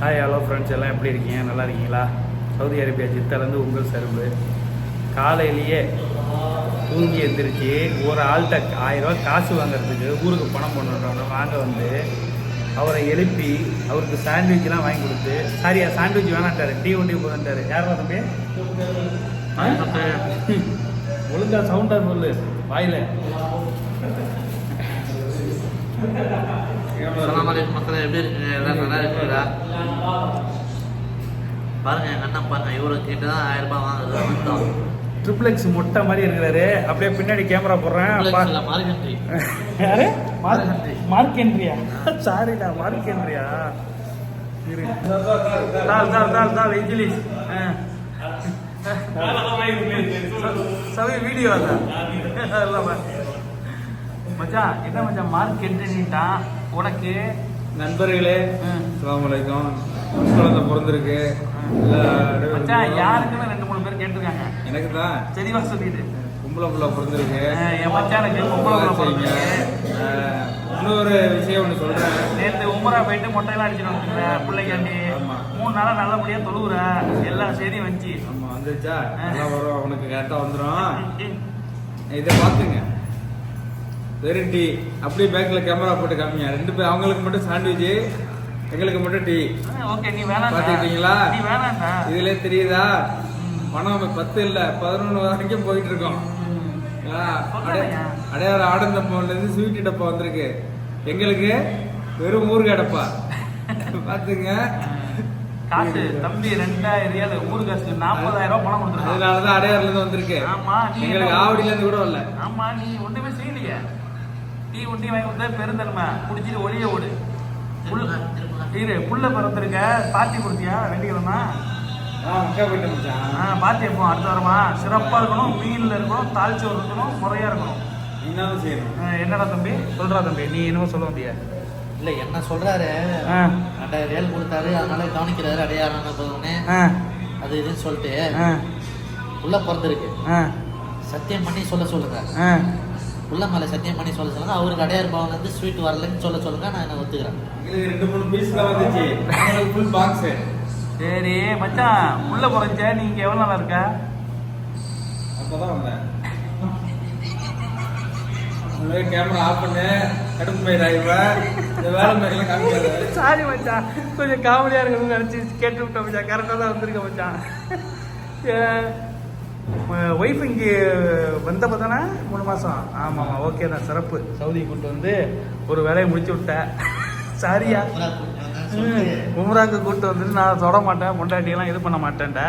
Hi hello friends எல்லாம் எப்படி இருக்கீங்க? நல்லா இருக்கீங்களா? சவுதி அரேபியா ஜித்தாலேருந்து உங்கள் சரும்பு. காலையிலேயே தூங்கி எழுந்திரிச்சு ஒரு ஆள்கிட்ட ஆயிரம் ரூபாய் காசு வாங்குறதுக்கு ஊருக்கு பணம் பண்ணுறோம் வாங்க வந்து அவரை எழுப்பி அவருக்கு சாண்ட்விச்லாம் வாங்கி கொடுத்து சாரியா சாண்ட்விச் வேணாட்டாரு டீ ஒண்டி போதான்ட்டாரு யார் தம்பி? ஒழுங்காக ஒழுங்கா சவுண்டா சொல்லு. வாயில். அஸ்ஸலாமு அலைக்கும் மக்களே எப்படி இருக்கீங்க? எல்லாம் நல்லா இருக்கீங்களா பாருங்க எங்க அண்ணன் பாருங்க இவரு கிட்ட தான் ஆயிரம் ரூபாய் வாங்குறது வந்தோம் ட்ரிப்ளெக்ஸ் மொட்டை மாதிரி இருக்கிறாரு. அப்படியே பின்னாடி கேமரா போடுறேன். மார்கண்ட்ரி யாரு? Mark Henry. மார்க் ஹென்ரியா சாரிடா மார்க் ஹென்ரியா இரு. தாள் தாள் தாள் தாள் இங்கிலீஷ். சவி வீடியோ அதான். மச்சான் என்ன மச்சான் மார்க் ஹென்ரிட்டான் உனக்கு நண்பர்களே ம். அஸ்ஸலாமு அலைக்கும் குழந்தை பிறந்திருக்கு யாருக்குன்னு ரெண்டு மூணு பேர் கேட்டிருக்காங்க. எனக்கு தான். தெளிவா சொல்லிடு. கும்பல புள்ள பிறந்திருக்கு. என் மச்சானுக்கு பொம்பளை நல்லா புள்ள. பிறந்திருக்கு. ஆஹ், இன்னொரு விஷயம் ஒன்று சொல்றேன். நேத்து உமரா போயிட்டு மொட்டையெல்லாம் அடிச்சுட்டு வந்துருக்க பிள்ளைக்காண்டி. மூணு நாளா நல்லபடியா தொழுவுற. எல்லா செய்தியும் வந்துச்சு ஆமா வந்துச்சா. எல்லாம் வரும். அவனுக்கு கரெக்டாக வந்துடும் இதை பார்த்துங்க. வெறும் டீ. அப்படியே பேக்கில் கேமரா போட்டு காமிங்க. ரெண்டு பேர் அவங்களுக்கு மட்டும் சாண்ட்விச் எங்களுக்கு மட்டும் டீ. ஓகே நீ வேணாம் பாத்துக்கிட்டீங்களா? நீ வேணாம்டா இதுல தெரியுதா? பணம் பத்து இல்ல பதினொன்று வரைக்கும் போயிட்டு இருக்கோம். அடையாறு ஆடந்தப்பம்ல இருந்து ஸ்வீட் டப்பா வந்திருக்கு. எங்களுக்கு வெறும் ஊறுகாய் டப்பா. பாத்துங்க. காசு தம்பி ரெண்டாயிரம் ரியால் ஊரு காசு நாற்பதாயிரம் ரூபாய் பணம் கொடுத்துருக்கான். அதனாலதான் அடையாறுல இருந்து வந்திருக்கு. ஆமா நீ எங்களுக்கு என்ன- ஆவடியில இருந்து கூட வரல. ஆமா நீ ஒண்ணுமே செய்யலையே. டீ ஒண்டி வாங்கி கொடுத்தா பெருந்தன்மை. குடிச்சிட்டு ஒளிய ஓடு. இரு புள்ள பிறந்திருக்க. பாத்தி கொடுத்தியா? வெள்ளிக்கிழமை? ஆ பாத்தி எப்போ? அடுத்த வாரமா? சிறப்பா இருக்கணும் மீன்ல இருக்கணும் தாழ்ச்சோறு இருக்கணும் முறையா இருக்கணும். என்னன்னு செய்யணும்? என்னடா தம்பி? சொல்றா தம்பி. நீ என்னமோ சொல்ல வந்தியா? இல்ல என்ன சொல்றாரு? ஆ. ரெண்டாயிரம் ரியல் கொடுத்தாரு. அதனால கவனிக்கிறாரு. அடையாளம் போதுன்னு அது இதுன்னு சொல்லிட்டு உள்ள பிறந்திருக்கு. சத்தியம் பண்ணி சொல்ல சொல்லுங்க. உள்ள மேல சத்தியம் பண்ணி சொல்ல சொல்லுங்க அவருக்கு அடையாறு பவன்ல இருந்து ஸ்வீட் வரலன்னு சொல்ல சொல்லுங்க நான் என்ன ஒத்துக்கிறேன். ரெண்டு மூணு பீஸ் தான் வந்துச்சு. ஃபுல் பாக்ஸ் சரி மச்சான் உள்ள குறைஞ்ச நீங்க எவ்வளவு நாளா இருக்க? அப்பதான் வந்தேன். கேமரா ஆஃப் பண்ணு. கடுப்பு காமிக்காத. சாரி மச்சான். கொஞ்சம் காமெடியா இருக்கணும்னு நினைச்சு கேட்டு விட்டேன் மச்சான் கரெக்டாக தான் வந்திருக்க மச்சான். ஒய்ஃப் இங்கே வந்தப்ப தானே? மூணு மாதம் ஆமாம் ஓகே தான் சிறப்பு. சவுதி கூட்டு வந்து ஒரு வேலையை முடிச்சு விட்டேன் சாரியா? உம்ராக்கு கூட்டு வந்துட்டு நான் தொட மாட்டேன் பொண்டாட்டியெல்லாம் இது பண்ண மாட்டேன்டா.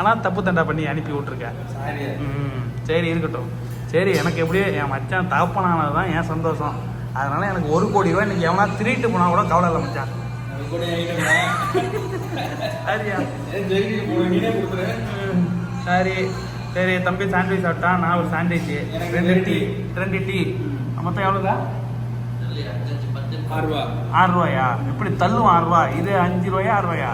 ஆனால் தப்பு தண்டா பண்ணி அனுப்பி விட்ருக்கேன் சாரி ம் சரி இருக்கட்டும். சரி எனக்கு எப்படியோ என் மச்சான் தகப்பனானது தான் என் சந்தோஷம். அதனால எனக்கு ஒரு கோடி ரூபாய் இன்னைக்கு எவனா திருட்டு போனா கூட கவலை இல்லை மச்சான். சரியா? சரி சரி தம்பி சாண்ட்விச் சாப்பிட்டான் நான் ஒரு சாண்ட்விச் எனக்கு ரெண்டு டீ. ரெண்டு டீ மொத்தம் எவ்வளோதா ஆறு ரூபா. ஆறு ரூபாயா? எப்படி தள்ளுவான் ஆறு ரூபா? இது அஞ்சு ரூபாயா ஆறு ரூபாயா?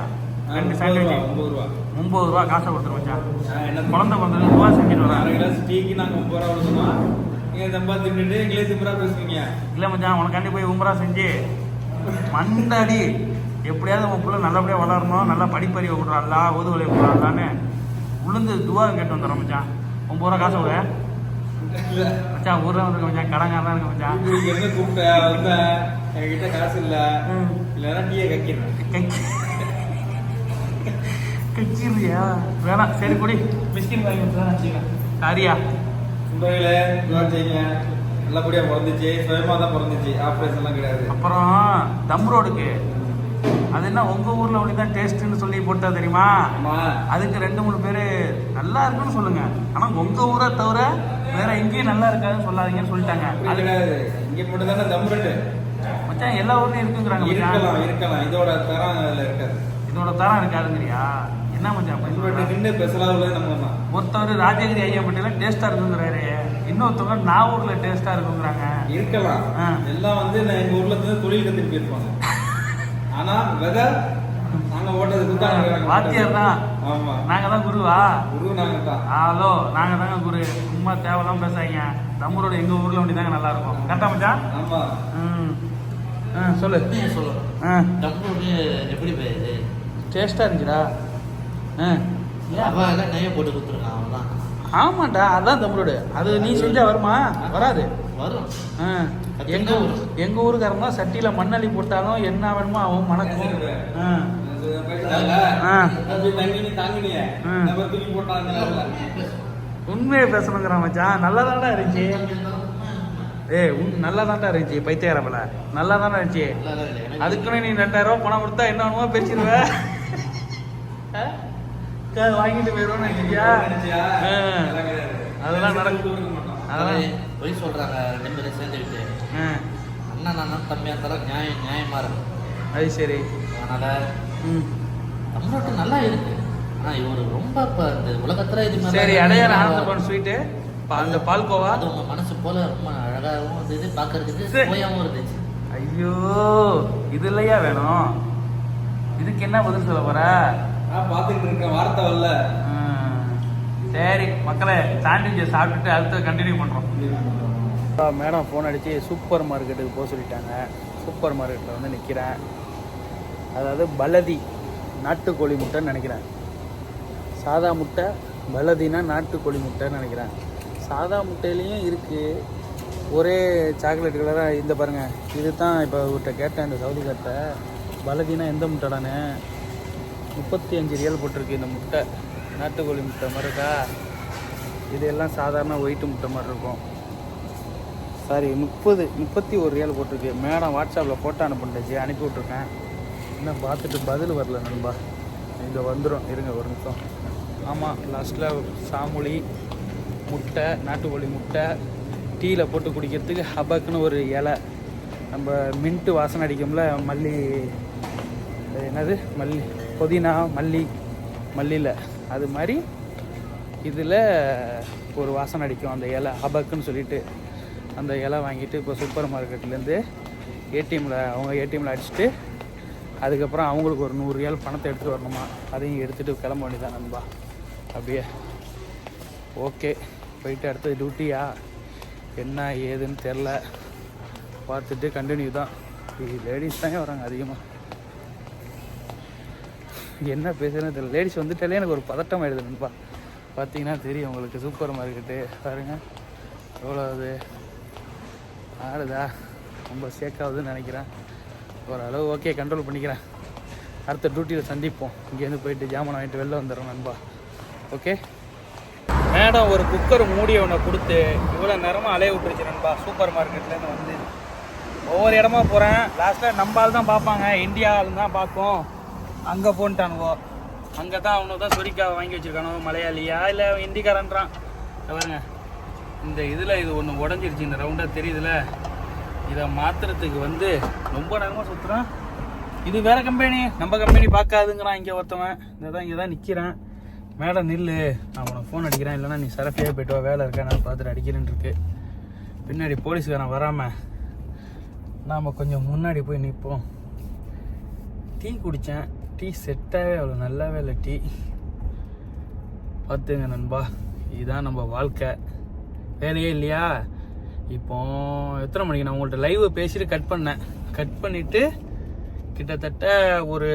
ரெண்டு சாண்ட்விச் ஒன்பது ரூபா ஒம்பது ரூபா. காசை கொடுத்துரு மச்சான். ஆ, என்ன குழந்தை பிறந்தது ரூபா செஞ்சுட்டு அரை வரேன் கிளாஸ் டீக்கு நாங்க ஒன்பது ரூபா கொடுத்தோம்? நீங்க தம்பா தின்னுட்டு எங்களே திம்பரா பேசுவீங்க. இல்லை மச்சான் உனக்காண்டி போய் உம்ரா செஞ்சு. மண்டாடி எப்படியாவது உன் பிள்ளை நல்லபடியாக வளரணும் நல்லா படிப்பறிவை விட்றான்ல ஒதுவலை விட்றான்லான்னு உளுந்து துவா கேட்டு வந்துடுறோம் மச்சான் ஒம்பது ரூபா காசு விட மச்சான் ஊரில் வந்துருக்க மச்சான் கடங்காரலாம் இருக்க மச்சான். என்ன கூப்பிட்ட? வந்தேன் என்கிட்ட காசு இல்ல. இல்லைன்னா டீயை கக்கிறேன் கச்சிரியா வேணாம் சரி குடி. பிஸ்கின் வாங்கி வச்சுக்கலாம் சாரியா? துவா செய்யுங்க நல்லபடியா பிறந்துச்சு. சுயமா தான் பிறந்துச்சு. ஆப்ரேஷன்லாம் கிடையாது. அப்புறம் தம் ரோடுக்கு. அது என்ன உங்கள் ஊரில் ஒன்று தான் டேஸ்ட்டுன்னு சொல்லி போட்டா தெரியுமா? அதுக்கு ரெண்டு மூணு பேர் நல்லா இருக்குன்னு சொல்லுங்க. ஆனா உங்க ஊரை தவிர வேற எங்கேயும் நல்லா இருக்காதுன்னு சொல்லாதீங்கன்னு சொல்லிட்டாங்க. அப்படி அது கிடையாது இங்க மட்டும் தானே தம் ரெட்டு. மச்சான் எல்லா ஊர்லயும் இருக்குங்கிறாங்க. இருக்கலாம் இருக்கலாம். இதோட தரம் அதுல இருக்காது. இதோட தரம் இருக்காதுங்கிறியா? என்ன மச்சான் நின்று ஸ்பெஷலா உள்ளது நம்ம தான் ஒருத்தவர் ராஜகிரி ஐயா பட்டியல டேஸ்டா இருக்குங்கிறாரு. இன்னொருத்தவங்க நாகூர்ல டேஸ்டா இருக்குங்கிறாங்க. இருக்கலாம். எல்லாம் வந்து நான் எங்க ஊர்ல இருந்து தொழில் கத்துட்டு போயிருப்பாங்க. ஆனா விதை நாங்க ஓட்டதுக்கு தான் நாங்க வாத்தியார் தான் ஆமா. நாங்க தான் குருவா? குரு நாங்க தான். ஹலோ நாங்க தாங்க குரு. சும்மா தேவையில்லாம பேசாதீங்க. நம்மளோட எங்க ஊர்ல ஒண்டி தாங்க நல்லா இருக்கும் கரெக்டா மச்சான்? ஆமா. ம். ஆ சொல்லு. சொல்லணும் ஆ. தம்ரோடு எப்படி போயிடுது டேஸ்ட்டாக இருந்துச்சுடா. ஆ. அவன் எல்லாம் நெய்ய போட்டு கொடுத்துருக்கான் அவன் தான். ஆமாண்டா அதான் தமிழோடு அது நீ செஞ்சா வருமா? வராது. வரும். ஆ கத்திரிக்காய் எங்க ஊர்? வரும். எங்க ஊருக்காரங்க சட்டியில மண்ணள்ளி போட்டாலும் என்ன வேணுமோ அவன் மணக்கும். உண்மையை பேசணுங்கிறான் மச்சான். நல்லா தான்டா இருந்துச்சு ஏய் உன் நல்லா தான்டா இருந்துச்சு பைத்தியாரப்பல நல்லா தானே இருந்துச்சு. அதுக்குன்னு நீ ரெண்டாயிரம் ரூபாய் பணம் கொடுத்தா என்ன வேணுமோ பேசிடுவ ஆ? க- வாங்கிட்டு போயிடுவோம்னு நினைக்கிறியா ஆ. அதெல்லாம் நடக்கும். அதெல்லாம் பொய் சொல்றாங்க ரெண்டு பேரும் சேர்ந்துக்கிட்டு. அண்ணன் நான் தம்பியா இருந்தாலும் நியாயம் நியாயமா இருக்கும் அது சரி. அதனால ம். தமிழ்நாட்டு நல்லா இருக்கு. ஆனா இவரு ரொம்ப இப்ப இந்த உலகத்துல இது மாதிரி சரி அடையார் ஆனந்தபவன் ஸ்வீட்டு அந்த பால்கோவா அது உங்க மனசு போல ரொம்ப அழகாகவும் இருந்தது பாக்குறதுக்கு சரி. சுவையாகவும் இருந்துச்சு. ஐயோ இது இல்லையா வேணும்? இதுக்கு என்ன பதில் சொல்ல போற? நான் பாத்துக்கிட்டு இருக்கேன் வார்த்தை வரல. ம், சரி மக்களை சாண்ட்விச்சை சாப்பிட்டுட்டு அடுத்த கண்டினியூ பண்ணுறோம் மேடம் ஃபோன் அடித்து சூப்பர் மார்க்கெட்டுக்கு போக சொல்லிட்டாங்க. சூப்பர் மார்க்கெட்டில் வந்து நிற்கிறேன் அதாவது பலதி நாட்டுக்கோழி முட்டைன்னு நினைக்கிறேன். சாதா முட்டை பலதினா நாட்டுக்கோழி முட்டைன்னு நினைக்கிறேன். சாதா முட்டையிலையும் இருக்குது ஒரே சாக்லேட் கலராக இந்த பாருங்கள் இது தான் இப்போ இவர்கிட்ட கேட்டேன் இந்த சவுதிக்கார்ட்ட பலதினா எந்த முட்டைடானே முப்பத்தி அஞ்சு ரியல் போட்டிருக்கு இந்த முட்டை. நாட்டுக்கோழி முட்டை மாதிரி இருக்கா? இது எல்லாம் சாதாரண ஒயிட்டு முட்டை மாதிரி இருக்கும். சாரி முப்பது முப்பத்தி ஒரு ரியல் போட்டிருக்கு. மேடம் வாட்ஸ்அப்பில் ஃபோட்டோ அனுப்பிட்டுச்சு அனுப்பி விட்ருக்கேன் இன்னும் பார்த்துட்டு பதில் வரல நண்பா. இங்கே வந்துடும் இருங்க ஒரு நிமிஷம். ஆமாம் லாஸ்ட்டில் சாமுளி முட்டை நாட்டுக்கோழி முட்டை டீயில் போட்டு குடிக்கிறதுக்கு ஹபக்குன்னு ஒரு இலை. நம்ம மின்ட்டு வாசனை அடிக்கும்ல மல்லி என்னது? மல்லி புதினா மல்லி மல்லியில். அது மாதிரி இதில் ஒரு வாசனை அடிக்கும். அந்த இலை ஹபக்குன்னு சொல்லிட்டு அந்த இலை வாங்கிட்டு இப்போ சூப்பர் மார்க்கெட்லேருந்து ஏடிஎம்மில் அவங்க ஏடிஎம்மில் அடிச்சுட்டு அதுக்கப்புறம் அவங்களுக்கு ஒரு நூறு ரியால் பணத்தை எடுத்துகிட்டு வரணுமா? அதையும் எடுத்துகிட்டு கிளம்ப வேண்டியதான் நண்பா. அப்படியே. ஓகே போயிட்டு அடுத்தது டியூட்டியா என்ன ஏதுன்னு தெரில பார்த்துட்டு கண்டினியூ தான். லேடிஸ் தானே வராங்க அதிகமாக என்ன பேசுறதுன்னு தெரியல. லேடிஸ் வந்துட்டாலே எனக்கு ஒரு பதட்டம் ஆயிடுது நண்பா. பார்த்தீங்கன்னா தெரியும் உங்களுக்கு சூப்பர் மார்க்கெட்டு பாருங்க. எவ்வளோ அது ஆடுதா ரொம்ப சேக்காகுதுன்னு நினைக்கிறேன். ஓரளவு ஓகே கண்ட்ரோல் பண்ணிக்கிறேன். அடுத்த டியூட்டியில் சந்திப்போம். இங்கேருந்து போயிட்டு ஜாமான் வாங்கிட்டு வெளில வந்துடுறோம் நண்பா. ஓகே மேடம் ஒரு குக்கர் மூடி ஒன்று கொடுத்து இவ்வளோ நேரமாக அலைய விட்டுருச்சு நண்பா. சூப்பர் மார்க்கெட்லேருந்து வந்து. ஒவ்வொரு இடமா போகிறேன் லாஸ்ட்டில் நம்ம ஆள் தான் பார்ப்பாங்க. இந்தியா ஆள் தான் பார்க்கும். அங்கே போன்ட்டானுவோ அங்கே தான் அவனுக்கு தான் சொரிக்காவை வாங்கி வச்சுருக்கானோ மலையாளியா? இல்லை இந்திக்காரன்றான். பாருங்க. இந்த இதில் இது ஒன்று உடஞ்சிருச்சு இந்த ரவுண்டாக தெரியுதுல. இதை மாற்றுறதுக்கு வந்து ரொம்ப நேரமாக சுற்றுறான் இது வேறு கம்பெனி நம்ம கம்பெனி பார்க்காதுங்கிறான் இங்கே ஒருத்தவன். இந்த தான் இங்கே தான் நிற்கிறேன் மேடம் நில்லு. நான் உனக்கு ஃபோன் அடிக்கிறேன். இல்லைன்னா நீ சரஃபியாக போயிட்டு வா. வேலை இருக்கா? நான் பார்த்துட்டு அடிக்கிறேன்னு இருக்கு. பின்னாடி போலீஸ்காரன் வராமல் நாம் கொஞ்சம் முன்னாடி போய் நிற்போம் டீ குடித்தேன் டீ செட்டாகவே அவ்வளோ நல்லாவே இல்லை டீ. பார்த்துங்க நண்பா இதுதான் நம்ம வாழ்க்கை. வேலையே இல்லையா? இப்போ எத்தனை மணிக்கு நான் உங்கள்கிட்ட லைவ் பேசிட்டு கட் பண்ணேன். கட் பண்ணிவிட்டு கிட்டத்தட்ட ஒரு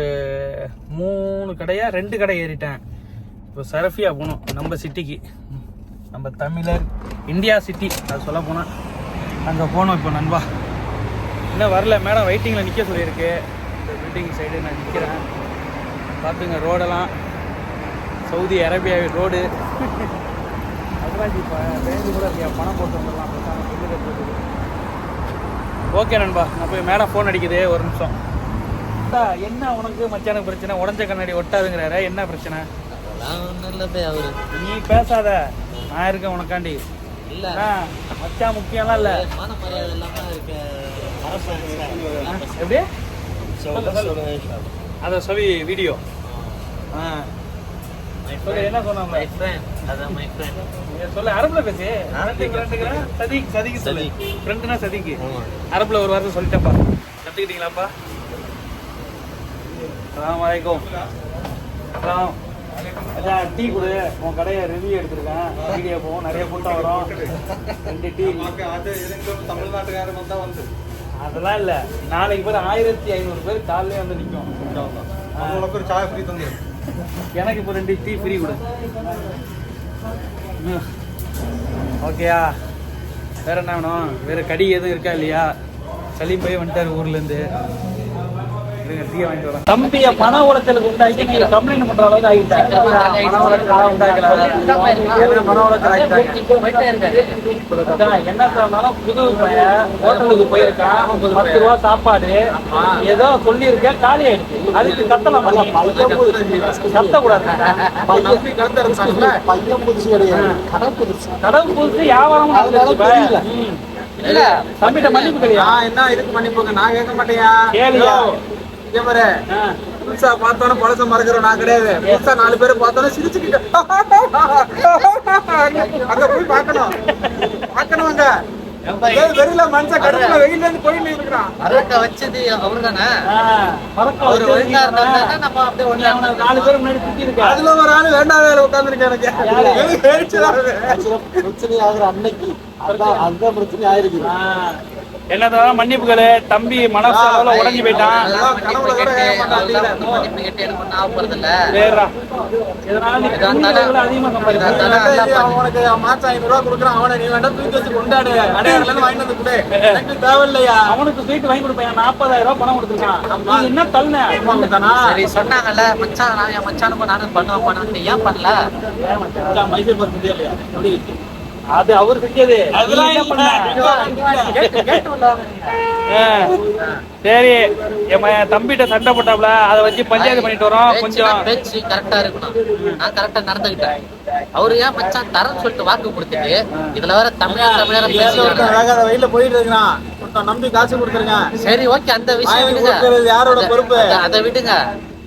மூணு கடையாக ரெண்டு கடை ஏறிட்டேன். இப்போ சரஃபியா போகணும் நம்ம சிட்டிக்கு. நம்ம தமிழர் இந்தியா சிட்டி அது சொல்ல போனால் அங்கே போகணும் இப்போ நண்பா. இன்னும் வரல மேடம் வெயிட்டிங்கில் நிற்க சொல்லியிருக்கு. இந்த பில்டிங் சைடு நான் நிற்கிறேன் பார்த்துங்க ரோடெல்லாம் சவுதி அரேபியா ரோடு. அதெல்லாம் இப்போ ரேஞ்சு கூட இல்லையா? பணம் போட்டு வந்துடலாம் ஓகே நண்பா நான் போய் மேடம் ஃபோன் அடிக்குது ஒரு நிமிஷம். என்ன உனக்கு மச்சானுக்கு பிரச்சனை? உடஞ்ச கண்ணாடி ஒட்டாதுங்கிறாரு என்ன பிரச்சனை? அவரு. நீ பேசாத. நான் இருக்கேன் உனக்காண்டி. இல்லை. ஆ, மச்சான் முக்கியம்லாம் இல்லை. எப்படி? அதை சொல்லி வீடியோ ஆ. என்ன சொன்னாங்க? மை ஃப்ரெண்ட் அதான் மை ஃப்ரெண்ட் சொல்லு அரபுல பேசு. சதிக் சதிக்கு சொல்லு. ஃப்ரெண்டுனா சதிக்கு. அரபுல ஒரு வார்த்தை சொல்லிட்டேன்ப்பா. கற்றுக்கிட்டீங்களாப்பா அலாம் வலைக்கும் அலாம் டீ கொடு. உன் கடையை ரிவ்யூ எடுத்திருக்கேன். வீடியோ போகும் நிறைய கூட்டம் வரும். ரெண்டு டீ. தமிழ்நாட்டுக்காரன் தான் வந்து. அதெல்லாம் இல்லை. நாளைக்கு பேர் ஆயிரத்தி ஐநூறு பேர் காலையிலே வந்து நிற்கும் உங்களுக்கு ஒரு சாய் ஃப்ரீ தந்து எனக்கு இப்போ ரெண்டு டீ ஃப்ரீ கொடு. ஓகேயா வேற என்ன வேணும்? வேற கடி எதுவும் இருக்கா இல்லையா? சலீம் போய் வந்துட்டாரு ஊர்ல இருந்து இருங்க டீ வாங்கிட்டு வரேன் தம்பிய மன உளைச்சலுக்கு உண்டாக்கி நீங்க கம்ப்ளைண்ட் பண்ற அளவுக்கு ஆகிட்டாங்க என்ன சொன்னாலும் புது ஹோட்டலுக்கு போயிருக்கான் பத்து ரூபா சாப்பாடு. ஏதோ சொல்லியிருக்கேன் காலி ஆயிடுச்சு. அதுக்கு கத்தலாம் கத்தக்கூடாது. பையன் புதுசு. கிடையாது கடை புதுசு வியாபாரம். இல்ல தம்பிட்ட மன்னிப்பு கிடையாது என்ன இதுக்கு பண்ணிப்போங்க நான் கேட்க மாட்டேயா? இங்க பாரு புதுசா பார்த்தோன்னே பழச மறக்கிறோம் நான் கிடையாது புதுசா நாலு பேரை பார்த்தோன்னே சிரிச்சுக்கிட்டு அங்க போய் பார்க்கணும் பார்க்கணும் அங்க மனுஷன் கடுப்புல இருந்து போயிட்டு இருக்கிறான் அரக்க வச்சது அவர்? நம்ம அப்படியே அவனை நாலு பேர் முன்னாடி சுத்தி இருக்க அதுல ஒரு ஆளு வேண்டாம் வேலை உட்காந்துருக்கேன் எனக்கு. பிரச்சனை ஆகுற அன்னைக்கு அதுதான் பிரச்சனை ஆயிருக்குது என்ன தவிர மன்னிப்புகளு தம்பி மனசு அளவுல உடஞ்சு போயிட்டான். அவனுக்கு ஸ்வீட் வாங்கி கொடுப்பேன். நாற்பதாயிரம் ரூபாய் பணம் கொடுத்துருக்கான். நீ என்ன தள்ளன? சொன்னாங்கல்ல மச்சான் என் மச்சானுக்கும் நானும் பண்ணுவேன் ஏன் பண்ணல? மைசூர்? எப்படி? அது அவர் செஞ்சது. சரி. என் தம்பிட்ட சண்டை போட்டாப்ல அதை வச்சு பஞ்சாயத்து பண்ணிட்டு வரோம் கொஞ்சம். பேச்சு கரெக்டா இருக்கணும். நான் கரெக்டா நடந்துக்கிட்டேன். அவரு ஏன் மச்சான் தரேன்னு சொல்லிட்டு வாக்கு கொடுத்துட்டு இதுல வேற தமிழர் தமிழர் வேகாத வெயில்ல போயிட்டு இருக்கிறான் ஒருத்தன் நம்பி காசு கொடுத்துருங்க. சரி ஓகே அந்த விஷயம் யாரோட அத- பொறுப்பு? அத- விடுங்க.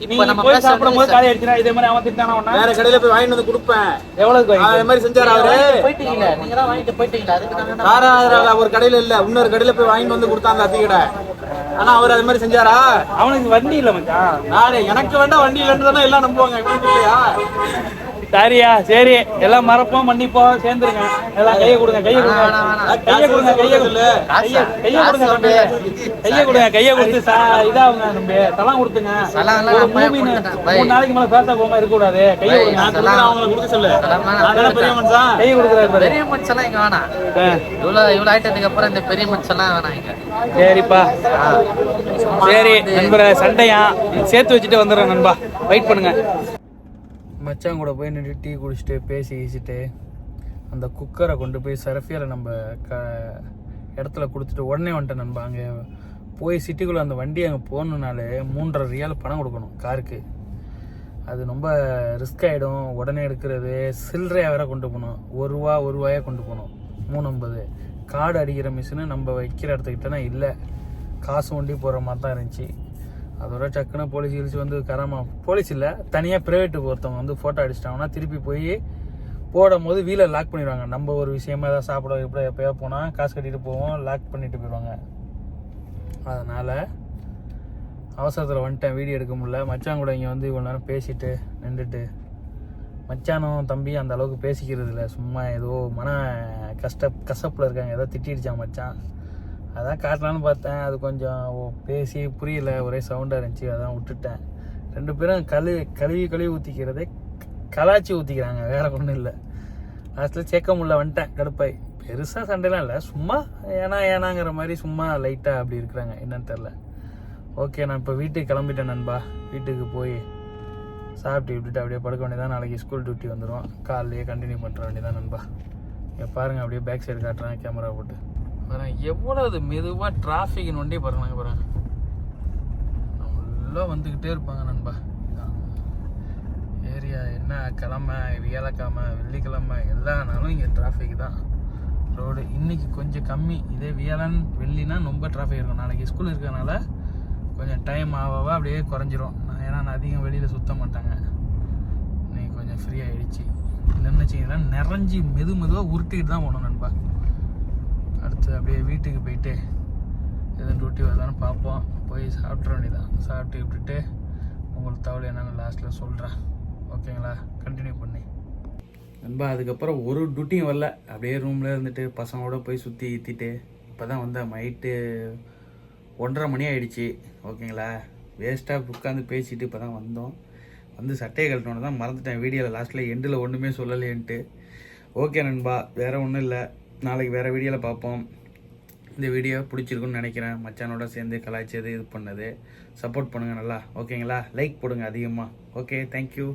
இப்ப நம்ம போய் சாப்பிடும் போது பேசுறது காலி அடிச்சுனா இதே மாதிரி அவன் திட்டானா? வேற கடையில போய் வாங்கிட்டு வந்து கொடுப்பேன். எவ்வளவுக்கு அதே மாதிரி செஞ்சாரா அவரு? போயிட்டீங்களே நீங்க தான் வாங்கிட்டு போயிட்டீங்களா ஒரு கடையில இல்ல இன்னொரு கடையில போய் வாங்கிட்டு வந்து கொடுத்தாங்க அத்தி கடை ஆனா அவர் அது மாதிரி செஞ்சாரா? அவனுக்கு வண்டி இல்ல மச்சான். நானே எனக்கு வேண்டாம் வண்டி இல்லைன்னு தானே எல்லாம் நம்புவாங்க இல்லையா? சரியா சரி. எல்லாம் மறப்போம் மன்னிப்போம். சேர்ந்துருங்க. எல்லாம் கையை கொடுங்க கையை கொடுங்க. கையை கொடுங்க கையை கொடுங்க. கையை கொடுங்க தம்பி கையை கொடுங்க கையை கொடுத்து சா- இதாகுங்க தம்பி தலாம் கொடுத்துங்க. மூணு நாளைக்கு மேல பேச போகாம இருக்க கூடாது கையை கொடுங்க. அவங்களை கொடுக்க சொல்லு. பெரிய மனுஷன். கையை கொடுக்குறாரு பாரு. பெரிய மனுஷன்லாம் இங்க வேணாம். இவ்வளவு இவ்வளவு ஆயிட்டதுக்கு அப்புறம் இந்த பெரிய மனுஷன்லாம் வேணாம் இங்க. சரிப்பா. சரி நண்பரை சண்டையா? சேர்த்து வச்சுட்டு வந்துடுறேன் நண்பா. வெயிட் பண்ணுங்க. மச்சான் கூட போய் நின்று டீ குடிச்சிட்டு பேசி கீசிட்டு அந்த குக்கரை கொண்டு போய் சரஃபியில் நம்ம க இடத்துல கொடுத்துட்டு உடனே வந்துட்டேன் நண்பா. அங்கே போய் சிட்டிக்குள்ளே அந்த வண்டி அங்கே போகணுனாலே மூன்றரை ரியால் பணம் கொடுக்கணும் காருக்கு. அது ரொம்ப ரிஸ்க் ஆகிடும் உடனே எடுக்கிறது சில்லறையாக வேற கொண்டு போகணும். ஒரு ரூபா ஒரு ரூபாயாக கொண்டு போகணும். மூணு ஐம்பது கார்டு அடிக்கிற மிஷினு நம்ம வைக்கிற இடத்துக்கிட்டனா இல்லை. காசு ஒண்டி போகிற மாதிரி தான் இருந்துச்சு. அதோட டக்குன்னு போலீஸ் கிழிச்சு வந்து கராமா போலீஸ் இல்லை தனியாக ப்ரைவேட்டுக்கு ஒருத்தவங்க வந்து ஃபோட்டோ அடிச்சிட்டாங்கன்னா திருப்பி போய் போடும் போது வீலை லாக் பண்ணிடுவாங்க. நம்ம ஒரு விஷயமா ஏதாவது சாப்பிட எப்படி எப்போயோ போனால் காசு கட்டிட்டு போவோம் லாக் பண்ணிட்டு போயிடுவாங்க. அதனால் அவசரத்தில் வந்துட்டேன். வீடியோ எடுக்க முடியல. மச்சான் கூட இங்கே வந்து இவ்வளோ நேரம் பேசிட்டு நின்றுட்டு. மச்சானும் தம்பி அந்த அளவுக்கு பேசிக்கிறது இல்லை சும்மா ஏதோ மன கஷ்ட கசப்பில் இருக்காங்க. ஏதோ திட்டிடுச்சான் மச்சான். அதான் காட்டலான்னு பார்த்தேன். அது கொஞ்சம் ஓ, பேசி புரியல. ஒரே சவுண்டாக இருந்துச்சு. அதான் விட்டுட்டேன். ரெண்டு பேரும் கழுவி கழுவி கழுவி ஊற்றிக்கிறதே கலாச்சி ஊற்றிக்கிறாங்க வேற ஒன்றும் இல்லை. லாஸ்ட்டில் சேர்க்க முடியல. வந்துட்டேன். கடுப்பாய். பெருசாக சண்டைலாம் இல்லை. சும்மா ஏன்னா ஏனாங்கிற மாதிரி சும்மா லைட்டாக அப்படி இருக்கிறாங்க. என்னன்னு தெரில ஓகே நான் இப்போ வீட்டுக்கு கிளம்பிட்டேன் நண்பா. வீட்டுக்கு போய் சாப்பிட்டு விட்டுட்டு அப்படியே படுக்க வேண்டியதான் நாளைக்கு ஸ்கூல் டியூட்டி வந்துடும் காலையே கண்டினியூ பண்ணுற வேண்டியதான் நண்பா. இங்கே பாருங்கள் அப்படியே பேக் சைடு காட்டுறேன். கேமரா போட்டு. பாருங்க எவ்வளவு மெதுவாக டிராஃபிக்னு வண்டி பாருங்க பாருங்க. நல்லா வந்துக்கிட்டே இருப்பாங்க நண்பா. ஏரியா என்ன கிழமை வியாழக்கிழமை வெள்ளிக்கிழமை எல்லா நாளும் இங்கே டிராஃபிக் தான். ரோடு இன்னைக்கு கொஞ்சம் கம்மி. இதே வியாழன் வெள்ளினா ரொம்ப டிராஃபிக் இருக்கும். நாளைக்கு ஸ்கூல் இருக்கிறனால கொஞ்சம் டைம் ஆவாவா அப்படியே குறைஞ்சிரும். நான் ஏன்னா நான் அதிகம் வெளியில் சுத்த மாட்டாங்க. இன்னைக்கு கொஞ்சம் ஃப்ரீ ஆகிடுச்சு இல்லைன்னு வச்சிங்கன்னா நிறைஞ்சி மெது மெதுவாக உருட்டிக்கிட்டு தான் போகணும் நண்பா. அடுத்து அப்படியே வீட்டுக்கு போயிட்டு எதுவும் டியூட்டி வருதான்னு பார்ப்போம். போய் சாப்பிட்ற வேண்டியதான் சாப்பிட்டு விட்டுட்டு உங்களுக்கு தவளை என்னென்னு லாஸ்ட்டில் சொல்கிறேன் ஓகேங்களா கண்டினியூ பண்ணி. நண்பா அதுக்கப்புறம் ஒரு டியூட்டியும் வரல. அப்படியே ரூமில் இருந்துட்டு பசங்களோட போய் சுற்றி ஈத்திட்டு இப்போ தான் வந்தேன் நைட்டு ஒன்றரை மணி ஆகிடுச்சி ஓகேங்களா வேஸ்ட்டாக உட்காந்து பேசிட்டு இப்போ தான் வந்தோம். வந்து சட்டையை கழட்டணும் தான் மறந்துட்டேன். வீடியோவில் லாஸ்ட்டில் எண்டில் ஒன்றுமே சொல்லலைன்ட்டு. ஓகே நண்பா வேறு ஒன்றும் இல்லை. நாளைக்கு வேறு வீடியோவில் பார்ப்போம். இந்த வீடியோ பிடிச்சிருக்குன்னு நினைக்கிறேன். மச்சானோட சேர்ந்து கலாய்ச்சது இது பண்ணது. சப்போர்ட் பண்ணுங்கள் நல்லா. ஓகேங்களா லைக் போடுங்க அதிகமாக ஓகே தேங்க்யூ